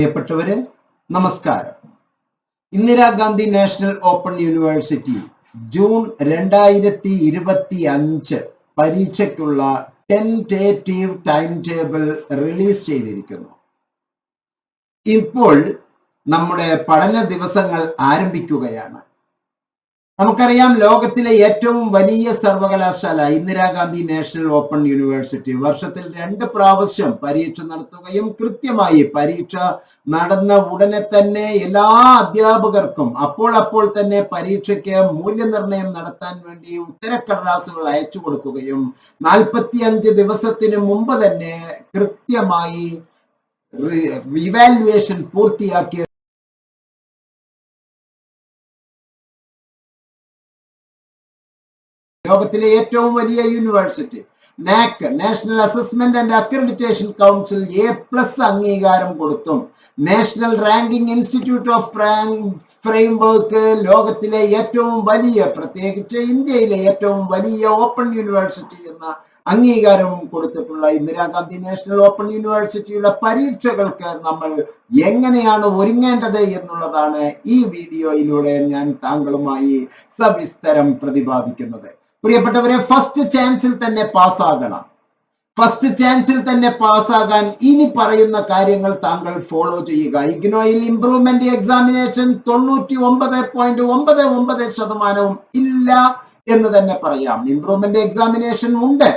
പ്രിയപ്പെട്ടവര് നമസ്കാരം. Indira Gandhi national open university June രണ്ടായിരത്തി ഇരുപത്തി അഞ്ച് പരീക്ഷയ്ക്കുള്ള ടെന്റേറ്റീവ് ടൈം ടേബിൾ റിലീസ് ചെയ്തിരിക്കുന്നു. ഇപ്പോൾ നമ്മുടെ പഠന ദിവസങ്ങൾ ആരംഭിക്കുകയാണ്. നമുക്കറിയാം ലോകത്തിലെ ഏറ്റവും വലിയ സർവകലാശാല ഇന്ദിരാഗാന്ധി നാഷണൽ ഓപ്പൺ യൂണിവേഴ്സിറ്റി. വർഷത്തിൽ രണ്ട് പ്രാവശ്യം പരീക്ഷ നടത്തുകയും കൃത്യമായി പരീക്ഷ നടന്ന ഉടനെ തന്നെ എല്ലാ അധ്യാപകർക്കും അപ്പോൾ അപ്പോൾ തന്നെ പരീക്ഷയ്ക്ക് മൂല്യനിർണയം നടത്താൻ വേണ്ടി ഉത്തരക്കടലാസുകൾ അയച്ചു കൊടുക്കുകയും നാൽപ്പത്തിയഞ്ച് ദിവസത്തിന് മുമ്പ് തന്നെ കൃത്യമായി ഇവാലുവേഷൻ പൂർത്തിയാക്കിയ ലോകത്തിലെ ഏറ്റവും വലിയ university. NAAC national assessment and accreditation council A plus അംഗീകാരം കൊടുത്തും. National ranking institute of framework ലോകത്തിലെ ഏറ്റവും വലിയ പ്രത്യേകിച്ച് ഇന്ത്യയിലെ ഏറ്റവും വലിയ ഓപ്പൺ യൂണിവേഴ്സിറ്റി എന്ന അംഗീകാരവും കൊടുത്തിട്ടുള്ള ഇന്ദിരാഗാന്ധി നാഷണൽ ഓപ്പൺ യൂണിവേഴ്സിറ്റിയുടെ പരീക്ഷകൾക്ക് നമ്മൾ എങ്ങനെയാണ് ഒരുങ്ങേണ്ടത് എന്നുള്ളതാണ് ഈ വീഡിയോയിലൂടെ ഞാൻ താങ്കളുമായി സവിസ്തരം പ്രതിപാദിക്കുന്നത്. പ്രിയപ്പെട്ടവരെ ഫസ്റ്റ് ചാൻസിൽ തന്നെ പാസ്സാകണം ഫസ്റ്റ് ചാൻസിൽ തന്നെ പാസ്സാകാൻ ഇനി പറയുന്ന കാര്യങ്ങൾ താങ്കൾ ഫോളോ ചെയ്യുക. ഇഗ്നോയിൽ ഇംപ്രൂവ്മെന്റ് എക്സാമിനേഷൻ തൊണ്ണൂറ്റി ഒമ്പത് പോയിന്റ് ഒമ്പത് ഒമ്പത് ശതമാനവും ഇല്ല എന്ന് തന്നെ പറയാം. ഇംപ്രൂവ്മെന്റ് എക്സാമിനേഷൻ ഉണ്ട്.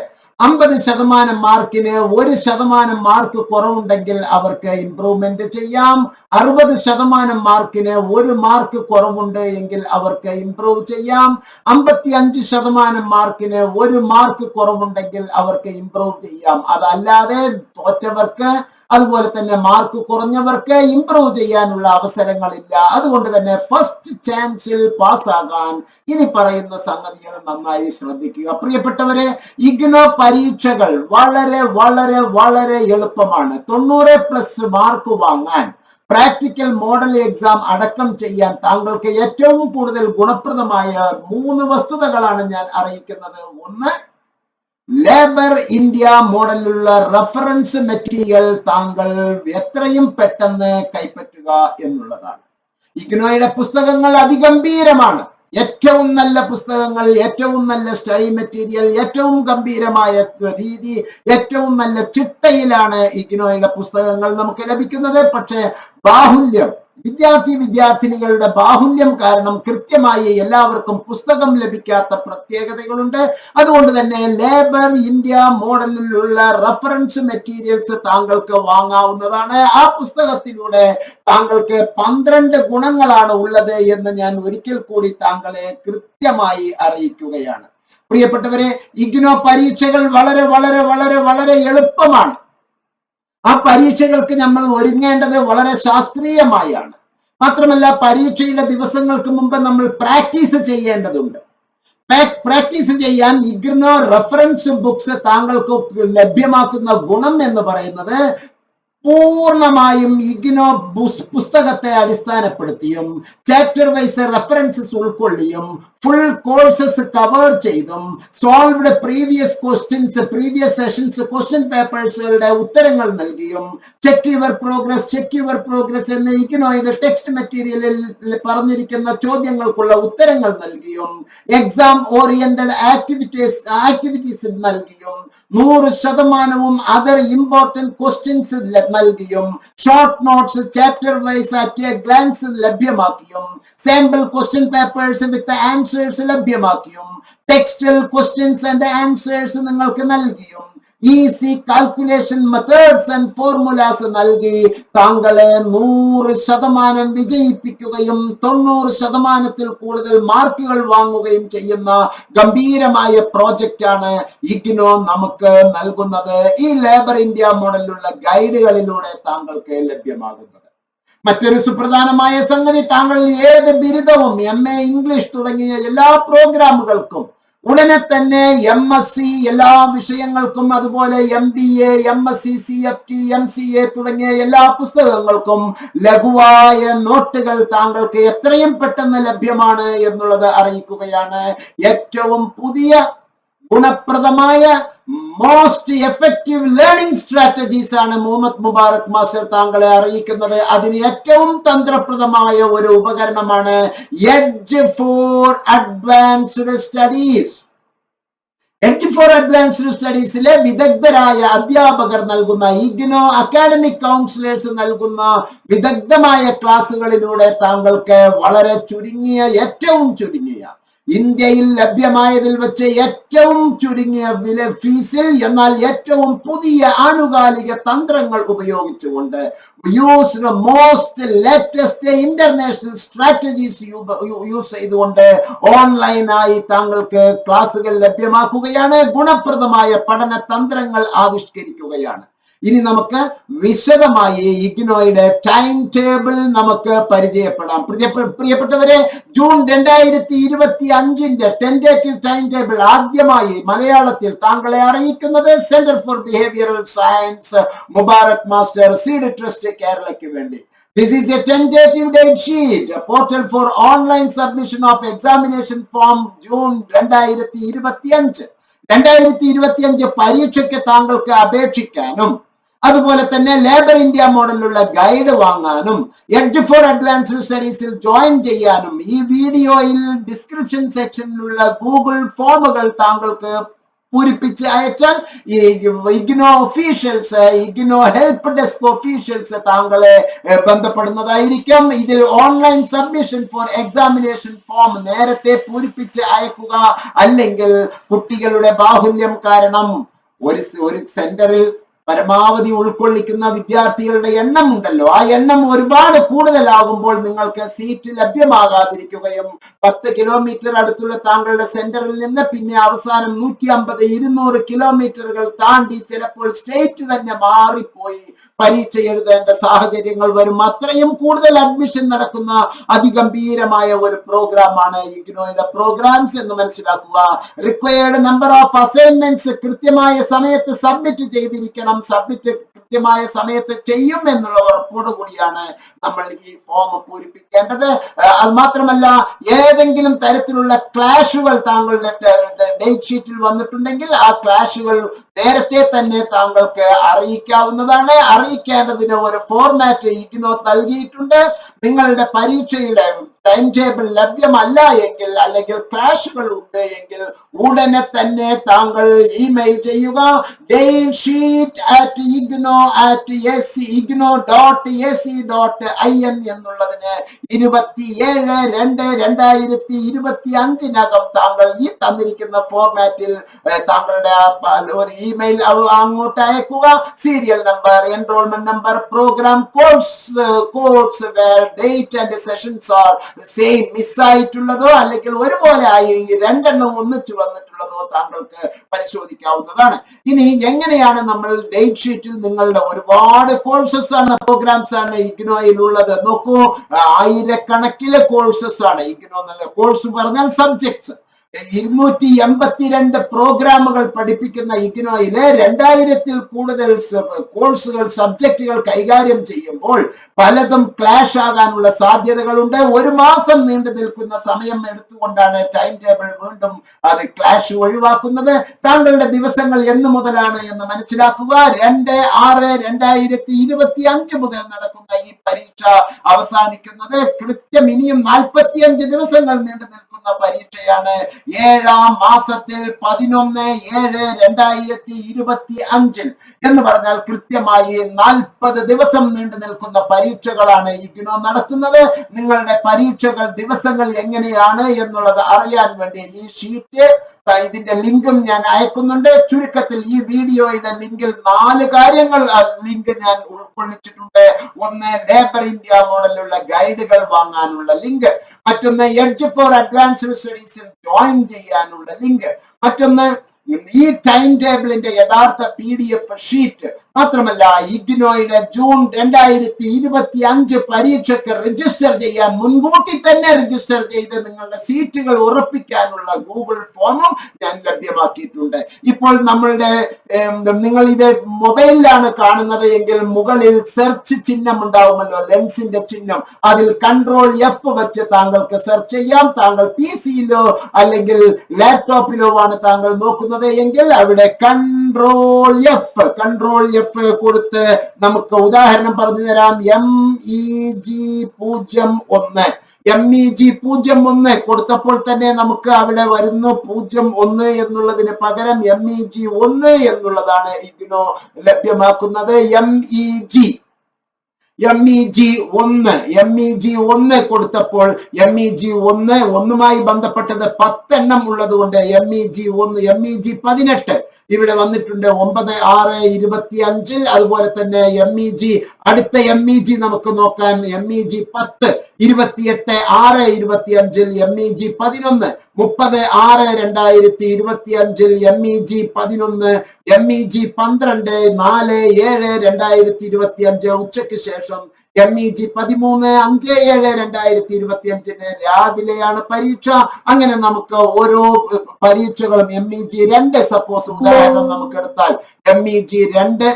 അമ്പത് ശതമാനം മാർക്കിന് ഒരു ശതമാനം മാർക്ക് കുറവുണ്ടെങ്കിൽ അവർക്ക് ഇംപ്രൂവ്മെന്റ് ചെയ്യാം. അറുപത് ശതമാനം മാർക്കിന് ഒരു മാർക്ക് കുറവുണ്ട് എങ്കിൽ അവർക്ക് ഇംപ്രൂവ് ചെയ്യാം. അമ്പത്തി അഞ്ച് ശതമാനം മാർക്കിന് ഒരു മാർക്ക് കുറവുണ്ടെങ്കിൽ അവർക്ക് ഇംപ്രൂവ് ചെയ്യാം. അതല്ലാതെ തോറ്റവർക്ക് അതുപോലെ തന്നെ മാർക്ക് കുറഞ്ഞവർക്ക് ഇംപ്രൂവ് ചെയ്യാനുള്ള അവസരങ്ങളില്ല. അതുകൊണ്ട് തന്നെ ഫസ്റ്റ് ചാൻസിൽ പാസ്സാകാൻ ഇനി പറയുന്ന സംഗതികൾ നന്നായി ശ്രദ്ധിക്കുക. പ്രിയപ്പെട്ടവരെ ഇഗ്ന പരീക്ഷകൾ വളരെ വളരെ വളരെ എളുപ്പമാണ്. തൊണ്ണൂറ് പ്ലസ് മാർക്ക് വാങ്ങാൻ പ്രാക്ടിക്കൽ മോഡൽ എക്സാം അടക്കം ചെയ്യാൻ താങ്കൾക്ക് ഏറ്റവും കൂടുതൽ ഗുണപ്രദമായ മൂന്ന് വസ്തുതകളാണ് ഞാൻ അറിയിക്കുന്നത്. ഒന്ന് ലേബർ ഇന്ത്യ മോഡലിലുള്ള റഫറൻസ് മെറ്റീരിയൽ താങ്കൾ എത്രയും പെട്ടെന്ന് കൈപ്പറ്റുക എന്നുള്ളതാണ്. ഇഗ്നോയുടെ പുസ്തകങ്ങൾ അതിഗംഭീരമാണ്. ഏറ്റവും നല്ല പുസ്തകങ്ങൾ ഏറ്റവും നല്ല സ്റ്റഡി മെറ്റീരിയൽ ഏറ്റവും ഗംഭീരമായ രീതി ഏറ്റവും നല്ല ചിട്ടയിലാണ് ഇഗ്നോയുടെ പുസ്തകങ്ങൾ നമുക്ക് ലഭിക്കുന്നത്. പക്ഷേ ബാഹുല്യം വിദ്യാർത്ഥി വിദ്യാർത്ഥിനികളുടെ ബാഹുല്യം കാരണം കൃത്യമായി എല്ലാവർക്കും പുസ്തകം ലഭിക്കാത്ത പ്രത്യേകതകളുണ്ട്. അതുകൊണ്ട് തന്നെ ലേബർ ഇന്ത്യ മോഡലിലുള്ള റഫറൻസ് മെറ്റീരിയൽസ് താങ്കൾക്ക് വാങ്ങാവുന്നതാണ്. ആ പുസ്തകത്തിലൂടെ താങ്കൾക്ക് പന്ത്രണ്ട് ഗുണങ്ങളാണ് ഉള്ളത് എന്ന് ഞാൻ ഒരിക്കൽ കൂടി താങ്കളെ കൃത്യമായി അറിയിക്കുകയാണ്. പ്രിയപ്പെട്ടവരെ ഇഗ്നോ പരീക്ഷകൾ വളരെ വളരെ വളരെ വളരെ എളുപ്പമാണ്. ആ പരീക്ഷകൾക്ക് നമ്മൾ ഒരുങ്ങേണ്ടത് വളരെ ശാസ്ത്രീയമായാണ്. മാത്രമല്ല പരീക്ഷയുടെ ദിവസങ്ങൾക്ക് മുമ്പ് നമ്മൾ പ്രാക്ടീസ് ചെയ്യേണ്ടതുണ്ട്. പ്രാക്ടീസ് ചെയ്യാൻ ഇഗ്നോ റെഫറൻസ് ബുക്സ് താങ്കൾക്ക് ലഭ്യമാക്കുന്ന ഗുണം എന്ന് പറയുന്നത് പൂർണമായും ഇഗ്നോ പുസ്തകത്തെ അടിസ്ഥാനപ്പെടുത്തിയും ചാപ്റ്റർ വൈസ് റെഫറൻസസ് ഉൾക്കൊള്ളിയും ഫുൾ കോഴ്സസ് കവർ ചെയ്തും solved previous questions previous sessions question പേപ്പേഴ്സുകളുടെ ഉത്തരങ്ങൾ നൽകിയും check your progress check your progress എന്ന ഇഗ്നോയുടെ ടെക്സ്റ്റ് മെറ്റീരിയലിൽ പറഞ്ഞിരിക്കുന്ന ചോദ്യങ്ങൾക്കുള്ള ഉത്തരങ്ങൾ നൽകിയും എക്സാം ഓറിയന്റഡ് ആക്ടിവിറ്റീസ് ആക്ടിവിറ്റീസ് നൽകിയും നൂറ് ശതമാനവും അതർ ഇമ്പോർട്ടന്റ് ക്വസ്റ്റ്യൻസ് നൽകിയും short notes chapter wise at a glance ലഭ്യമാക്കിയും sample question papers with answers ലഭ്യമാക്കിയും textual questions and answers നിങ്ങൾക്ക് നൽകിയും easy calculation methods and formulas നൽകി താങ്കളെ നൂറ് ശതമാനം വിജയിപ്പിക്കുകയും തൊണ്ണൂറ് ശതമാനത്തിൽ കൂടുതൽ മാർക്കുകൾ വാങ്ങുകയും ചെയ്യുന്ന ഗംഭീരമായ പ്രോജക്റ്റ് ആണ് ഇഗ്നോ നമുക്ക് നൽകുന്നത്. ഈ ലേബർ ഇന്ത്യ മോഡലിലുള്ള ഗൈഡുകളിലൂടെ താങ്കൾക്ക് ലഭ്യമാകുന്നത്. മറ്റൊരു സുപ്രധാനമായ സംഗതി താങ്കൾ ഏത് ബിരുദവും എം എ ഇംഗ്ലീഷ് തുടങ്ങിയ എല്ലാ പ്രോഗ്രാമുകൾക്കും ഉടനെ തന്നെ എം എസ് സി എല്ലാ വിഷയങ്ങൾക്കും അതുപോലെ M B A M S C C F T M C A തുടങ്ങിയ എല്ലാ പുസ്തകങ്ങൾക്കും ലഘുവായ നോട്ടുകൾ താങ്കൾക്ക് എത്രയും പെട്ടെന്ന് ലഭ്യമാണ് എന്നുള്ളത് അറിയിക്കുകയാണ്. ഏറ്റവും പുതിയ ഗുണപ്രദമായ മോസ്റ്റ് എഫക്റ്റീവ് ലേണിംഗ് സ്ട്രാറ്റജീസ് ആണ് മുഹമ്മദ് മുബാറക് മാസ്റ്റർ താങ്കളെ അറിയിക്കുന്നത്. അതിന് ഏറ്റവും തന്ത്രപ്രദമായ ഒരു ഉപകരണമാണ് edge for advanced studies edge for advanced സ്റ്റഡീസിലെ വിദഗ്ധരായ അധ്യാപകർ നൽകുന്ന ഇഗ്നോ അക്കാഡമിക് കൗൺസിലേഴ്സ് നൽകുന്ന വിദഗ്ധമായ ക്ലാസ്സുകളിലൂടെ താങ്കൾക്ക് വളരെ ചുരുങ്ങിയ ഏറ്റവും ചുരുങ്ങിയ ഇന്ത്യയിൽ ലഭ്യമായതിൽ വെച്ച് ഏറ്റവും ചുരുങ്ങിയ വില ഫീസിൽ എന്നാൽ ഏറ്റവും പുതിയ ആനുകാലിക തന്ത്രങ്ങൾ ഉപയോഗിച്ചുകൊണ്ട് use most latest international strategies use ചെയ്തുകൊണ്ട് ഓൺലൈനായി താങ്കൾക്ക് ക്ലാസുകൾ ലഭ്യമാക്കുകയാണ്. ഗുണപ്രദമായ പഠന തന്ത്രങ്ങൾ ആവിഷ്കരിക്കുകയാണ്. ഇനി നമുക്ക് വിശദമായി ഇഗ്നോയുടെ ടൈം ടേബിൾ നമുക്ക് പരിചയപ്പെടാം. പ്രിയപ്പെട്ടവരെ ജൂൺ രണ്ടായിരത്തി ഇരുപത്തി അഞ്ചിന്റെ ടെൻഡേറ്റീവ് ടൈം ടേബിൾ ആദ്യമായി മലയാളത്തിൽ താങ്കളെ അറിയിക്കുന്നത് centre for behavioural science Mubarak master seed trust കേരളയ്ക്ക് വേണ്ടി. This is a tentative date sheet, a portal for online submission of examination form June രണ്ടായിരത്തി ഇരുപത്തി അഞ്ച്. രണ്ടായിരത്തി ഇരുപത്തി അഞ്ച് പരീക്ഷയ്ക്ക് താങ്കൾക്ക് അപേക്ഷിക്കാനും അതുപോലെ തന്നെ ലേബർ ഇന്ത്യ മോഡലിലുള്ള ഗൈഡ് വാങ്ങാനും എഡ്ജ് ഫോർ അഡ്വാൻസ്ഡ് സ്റ്റഡീസിൽ ജോയിൻ ചെയ്യാനും ഈ വീഡിയോയിൽ ഡിസ്ക്രിപ്ഷൻ സെക്ഷനിലുള്ള ഗൂഗിൾ ഫോമുകൾ താങ്കൾക്ക് പൂരിപ്പിച്ച് അയച്ചാൽ ഈ IGNOU officials IGNOU help desk officials താങ്കളെ ബന്ധപ്പെടുന്നതായിരിക്കും. ഇതിൽ online submission for examination form നേരത്തെ പൂരിപ്പിച്ച് അയക്കുക. അല്ലെങ്കിൽ കുട്ടികളുടെ ബാഹുല്യം കാരണം ഒരു ഒരു സെന്ററിൽ പരമാവധി ഉൾക്കൊള്ളിക്കുന്ന വിദ്യാർത്ഥികളുടെ എണ്ണം ഉണ്ടല്ലോ. ആ എണ്ണം ഒരുപാട് കൂടുതലാകുമ്പോൾ നിങ്ങൾക്ക് സീറ്റ് ലഭ്യമാകാതിരിക്കുകയും പത്ത് കിലോമീറ്റർ അടുത്തുള്ള താങ്കളുടെ സെന്ററിൽ നിന്ന് പിന്നെ അവസാനം നൂറ്റി അമ്പത് ഇരുന്നൂറ് കിലോമീറ്ററുകൾ താണ്ടി ചിലപ്പോൾ സ്റ്റേറ്റ് തന്നെ മാറിപ്പോയി. പരീക്ഷ എഴുതേണ്ട സാഹചര്യങ്ങൾ വരും. അത്രയും കൂടുതൽ അഡ്മിഷൻ നടക്കുന്ന അതിഗംഭീരമായ ഒരു പ്രോഗ്രാമാണ് ഇഗ്നോയുടെ പ്രോഗ്രാംസ് എന്ന് മനസ്സിലാക്കുക. റിക്വയർഡ് നമ്പർ ഓഫ് അസൈൻമെന്റ്സ് കൃത്യമായ സമയത്ത് സബ്മിറ്റ് ചെയ്തിരിക്കണം. സബ്മിറ്റ് കൃത്യമായ സമയത്ത് ചെയ്യും എന്നുള്ള ഉറപ്പോടു കൂടിയാണ് നമ്മൾ ഈ ഫോം പൂരിപ്പിക്കേണ്ടത്. അത് മാത്രമല്ല ഏതെങ്കിലും തരത്തിലുള്ള ക്ലാഷുകൾ താങ്കളുടെ ഡേറ്റ് ഷീറ്റിൽ വന്നിട്ടുണ്ടെങ്കിൽ ആ ക്ലാഷുകൾ നേരത്തെ തന്നെ താങ്കൾക്ക് അറിയിക്കാവുന്നതാണ്. അറിയിക്കേണ്ടതിന് ഒരു ഫോർമാറ്റ് ഇഗ്നോ നൽകിയിട്ടുണ്ട്. നിങ്ങളുടെ പരീക്ഷയുടെ ടൈം ടേബിൾ ലഭ്യമല്ല എങ്കിൽ അല്ലെങ്കിൽ ക്ലാഷുകൾ ഉണ്ട് എങ്കിൽ ഉടനെ തന്നെ താങ്കൾ ഇമെയിൽ ചെയ്യുക. എന്നുള്ളതിന് രണ്ട് രണ്ടായിരത്തി ഇരുപത്തി അഞ്ചിനകം താങ്കൾ ഈ തന്നിരിക്കുന്ന ഫോർമാറ്റിൽ താങ്കളുടെ ഒരു ഇമെയിൽ അങ്ങോട്ട് അയക്കുക. Serial number enrolment number programme course course date and sessions are same മിസ്സായിട്ടുള്ളതോ അല്ലെങ്കിൽ ഒരുപോലെ ആയി ഈ രണ്ടെണ്ണം ഒന്നിച്ചു വന്നിട്ടുള്ളതോ താങ്കൾക്ക് പരിശോധിക്കാവുന്നതാണ്. ഇനി എങ്ങനെയാണ് നമ്മൾ ഡേറ്റ് ഷീറ്റിൽ നിങ്ങളുടെ ഒരുപാട് കോഴ്സസ് ആണ് പ്രോഗ്രാംസ് ആണ് ഇഗ്നോയിൽ ഉള്ളത് നോക്കൂ ആയിരക്കണക്കിലെ കോഴ്സസ് ആണ്. ഇഗ്നോ എന്നുള്ള കോഴ്സ് പറഞ്ഞാൽ സബ്ജക്ട്സ് ഇരുന്നൂറ്റി എൺപത്തിരണ്ട് പ്രോഗ്രാമുകൾ പഠിപ്പിക്കുന്ന ഇഗ്നോയിലെ രണ്ടായിരത്തിൽ കൂടുതൽ കോഴ്സുകൾ സബ്ജക്റ്റുകൾ കൈകാര്യം ചെയ്യുമ്പോൾ പലതും ക്ലാഷ് ആകാനുള്ള സാധ്യതകളുണ്ട്. ഒരു മാസം നീണ്ടു നിൽക്കുന്ന സമയം എടുത്തുകൊണ്ടാണ് ടൈം ടേബിൾ വീണ്ടും അത് ക്ലാഷ് ഒഴിവാക്കുന്നത്. താങ്കളുടെ ദിവസങ്ങൾ എന്ന് മുതലാണ് എന്ന് മനസ്സിലാക്കുക. രണ്ട് ആറ് രണ്ടായിരത്തി ഇരുപത്തി അഞ്ച് മുതൽ നടക്കുന്ന ഈ പരീക്ഷ അവസാനിക്കുന്നത്. കൃത്യം ഇനിയും നാൽപ്പത്തിയഞ്ച് ദിവസങ്ങൾ നീണ്ടു നിൽക്കുന്ന പരീക്ഷയാണ് ഏഴാം മാസത്തിൽ പതിനൊന്ന് ഏഴ് രണ്ടായിരത്തി ഇരുപത്തി അഞ്ചിൽ. എന്ന് പറഞ്ഞാൽ കൃത്യമായി നാൽപ്പത് ദിവസം നീണ്ടു നിൽക്കുന്ന പരീക്ഷകളാണ് ഇഗ്നോ നടത്തുന്നത്. നിങ്ങളുടെ പരീക്ഷകൾ ദിവസങ്ങൾ എങ്ങനെയാണ് എന്നുള്ളത് അറിയാൻ വേണ്ടി ഈ ഷീറ്റ് ഇതിന്റെ ലിങ്കും ഞാൻ അയക്കുന്നുണ്ട്. ചുരുക്കത്തിൽ ഈ വീഡിയോയുടെ ലിങ്കിൽ നാല് കാര്യങ്ങൾ ലിങ്ക് ഞാൻ ഉൾക്കൊള്ളിച്ചിട്ടുണ്ട്. ഒന്ന് ലേബർ ഇന്ത്യ മോഡലുള്ള ഗൈഡുകൾ വാങ്ങാനുള്ള ലിങ്ക്. മറ്റൊന്ന് എഡ്ജ് ഫോർ അഡ്വാൻസ്ഡ് സ്റ്റഡീസിൽ ജോയിൻ ചെയ്യാനുള്ള ലിങ്ക്. മറ്റൊന്ന് ഈ ടൈം ടേബിളിന്റെ യഥാർത്ഥ പി ഡി എഫ് ഷീറ്റ് മാത്രമല്ല ഇഗ്നോയുടെ ജൂൺ രണ്ടായിരത്തി ഇരുപത്തി അഞ്ച് പരീക്ഷയ്ക്ക് രജിസ്റ്റർ ചെയ്യാൻ മുൻകൂട്ടി തന്നെ രജിസ്റ്റർ ചെയ്ത് നിങ്ങളുടെ സീറ്റുകൾ ഉറപ്പിക്കാനുള്ള ഗൂഗിൾ ഫോമും ഞാൻ ലഭ്യമാക്കിയിട്ടുണ്ട്. ഇപ്പോൾ നമ്മളുടെ നിങ്ങൾ ഇത് മൊബൈലിലാണ് കാണുന്നത് എങ്കിൽ മുകളിൽ സെർച്ച് ചിഹ്നം ഉണ്ടാവുമല്ലോ ലെൻസിന്റെ ചിഹ്നം. അതിൽ കൺട്രോൾ എഫ് വെച്ച് താങ്കൾക്ക് സെർച്ച് ചെയ്യാം. താങ്കൾ പി സിയിലോ അല്ലെങ്കിൽ ലാപ്ടോപ്പിലോ ആണ് താങ്കൾ നോക്കുന്നത് എങ്കിൽ അവിടെ കൺട്രോൾ എഫ് കൺട്രോൾ എഫ് കൊടുത്ത് നമുക്ക് ഉദാഹരണം പറഞ്ഞു തരാം. എം ഇ ജി പൂജ്യം ഒന്ന്. എം ഇ ജി പൂജ്യം ഒന്ന് കൊടുത്തപ്പോൾ തന്നെ നമുക്ക് അവിടെ വരുന്നു പൂജ്യം ഒന്ന് എന്നുള്ളതിന് പകരം എം ഇ ജി ഒന്ന് എന്നുള്ളതാണ് ഇതിനോ ലഭ്യമാക്കുന്നത്. M E G. M E G ഒന്ന്. എം ഇ ജി ഒന്ന് കൊടുത്തപ്പോൾ എം ഇ ജി ഒന്ന് ഒന്നുമായി ബന്ധപ്പെട്ടത് പത്തെണ്ണം ഉള്ളത് കൊണ്ട് എം ഇ ജി ഒന്ന് എം ഇ ജി പതിനെട്ട്. ഇവിടെ വന്നിട്ടുണ്ട് ഒമ്പത് ആറ് ഇരുപത്തി അഞ്ചിൽ അതുപോലെ തന്നെ എം ഇ ജി അടുത്ത എം ഇ ജി നമുക്ക് നോക്കാൻ. എം ഇ ജി പത്ത് ഇരുപത്തിയെട്ട് ആറ് ഇരുപത്തി അഞ്ചിൽ എം ഇ ജി പതിനൊന്ന് മുപ്പത് ആറ് രണ്ടായിരത്തി ഇരുപത്തി അഞ്ചിൽ എം ഇ ജി പതിനൊന്ന് എം ഇ ജി പന്ത്രണ്ട് നാല് ഏഴ് രണ്ടായിരത്തി ഇരുപത്തി അഞ്ച് ഉച്ചയ്ക്ക് ശേഷം എം ഇ ജി പതിമൂന്ന് അഞ്ച് ഏഴ് രണ്ടായിരത്തി ഇരുപത്തി അഞ്ചിന് രാവിലെയാണ് പരീക്ഷ. അങ്ങനെ നമുക്ക് ഓരോ പരീക്ഷകളും എം ഇ ജി രണ്ട് സപ്പോസ് ഉദാഹരണം നമുക്ക് എടുത്താൽ എം ഇ ജി രണ്ട്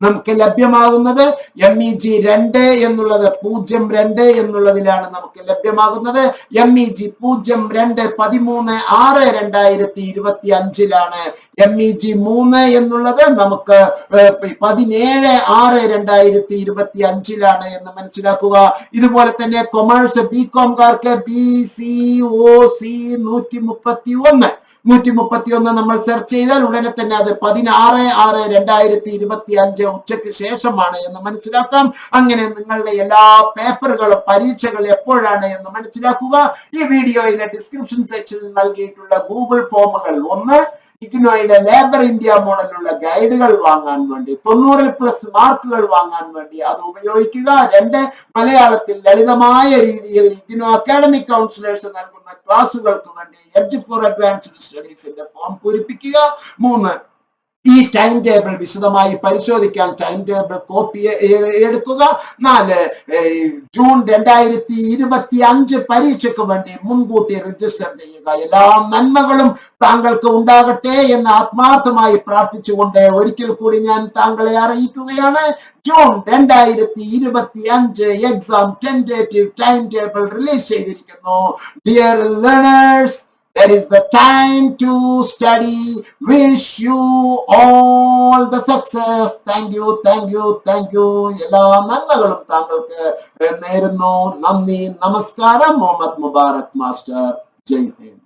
നമുക്ക് ലഭ്യമാകുന്നത് എം ഇ ജി രണ്ട് എന്നുള്ളത് പൂജ്യം രണ്ട് എന്നുള്ളതിലാണ് നമുക്ക് ലഭ്യമാകുന്നത് എം ഇ ജി പൂജ്യം രണ്ട് പതിമൂന്ന് ആറ് രണ്ടായിരത്തി ഇരുപത്തി അഞ്ചിലാണ് എം ഇ ജി മൂന്ന് എന്നുള്ളത് നമുക്ക് പതിനേഴ് ആറ് രണ്ടായിരത്തി ഇരുപത്തി അഞ്ചിലാണ് എന്ന് മനസ്സിലാക്കുക. ഇതുപോലെ തന്നെ കൊമേഴ്സ് ബി കോംകാർക്ക് ബി സി ഒ സി നൂറ്റി മുപ്പത്തി ഒന്ന് നൂറ്റി മുപ്പത്തി ഒന്ന് നമ്മൾ സെർച്ച് ചെയ്താൽ ഉടനെ തന്നെ അത് പതിനാറ് ആറ് രണ്ടായിരത്തി ഇരുപത്തി അഞ്ച് ഉച്ചയ്ക്ക് ശേഷമാണ് എന്ന് മനസ്സിലാക്കാം. അങ്ങനെ നിങ്ങളുടെ എല്ലാ പേപ്പറുകളും പരീക്ഷകൾ എപ്പോഴാണ് എന്ന് മനസ്സിലാക്കുക. ഈ വീഡിയോയിലെ ഡിസ്ക്രിപ്ഷൻ സെക്ഷനിൽ നൽകിയിട്ടുള്ള ഗൂഗിൾ ഫോമുകൾ ഒന്ന് ഇഗ്നോയുടെ ലേബർ ഇന്ത്യ മോഡലിലുള്ള ഗൈഡുകൾ വാങ്ങാൻ വേണ്ടി തൊണ്ണൂറിൽ പ്ലസ് മാർക്കുകൾ വാങ്ങാൻ വേണ്ടി അത് ഉപയോഗിക്കുക. രണ്ട് മലയാളത്തിൽ ലളിതമായ രീതിയിൽ ഇഗ്നോ അക്കാഡമിക് കൗൺസിലേഴ്സ് നൽകുന്ന ക്ലാസുകൾക്ക് വേണ്ടി എഡ്ജ് ഫോർ അഡ്വാൻസ്ഡ് സ്റ്റഡീസിന്റെ ഫോം പൂരിപ്പിക്കുക. മൂന്ന് ഈ ടൈം ടേബിൾ വിശദമായി പരിശോധിക്കാൻ ടൈം ടേബിൾ കോപ്പി എടുക്കുക. നാല് ജൂൺ രണ്ടായിരത്തി ഇരുപത്തി അഞ്ച് പരീക്ഷയ്ക്ക് വേണ്ടി മുൻകൂട്ടി രജിസ്റ്റർ ചെയ്യുക. എല്ലാ നന്മകളും താങ്കൾക്ക് ഉണ്ടാകട്ടെ എന്ന് ആത്മാർത്ഥമായി പ്രാർത്ഥിച്ചുകൊണ്ട് ഒരിക്കൽ കൂടി ഞാൻ താങ്കളെ അറിയിക്കുകയാണ്. ജൂൺ രണ്ടായിരത്തി ഇരുപത്തി അഞ്ച് exam tentative time table release ചെയ്തിരിക്കുന്നു. Dear learners That is the time to study. Wish you all the success. Thank you, thank you, thank you. എല്ലാ നന്മകളും താങ്കൾക്ക് നേരുന്നു നന്ദി നമസ്കാരം മുഹമ്മദ് മുബാറക് മാസ്റ്റർ ജയ് ഹിന്ദ്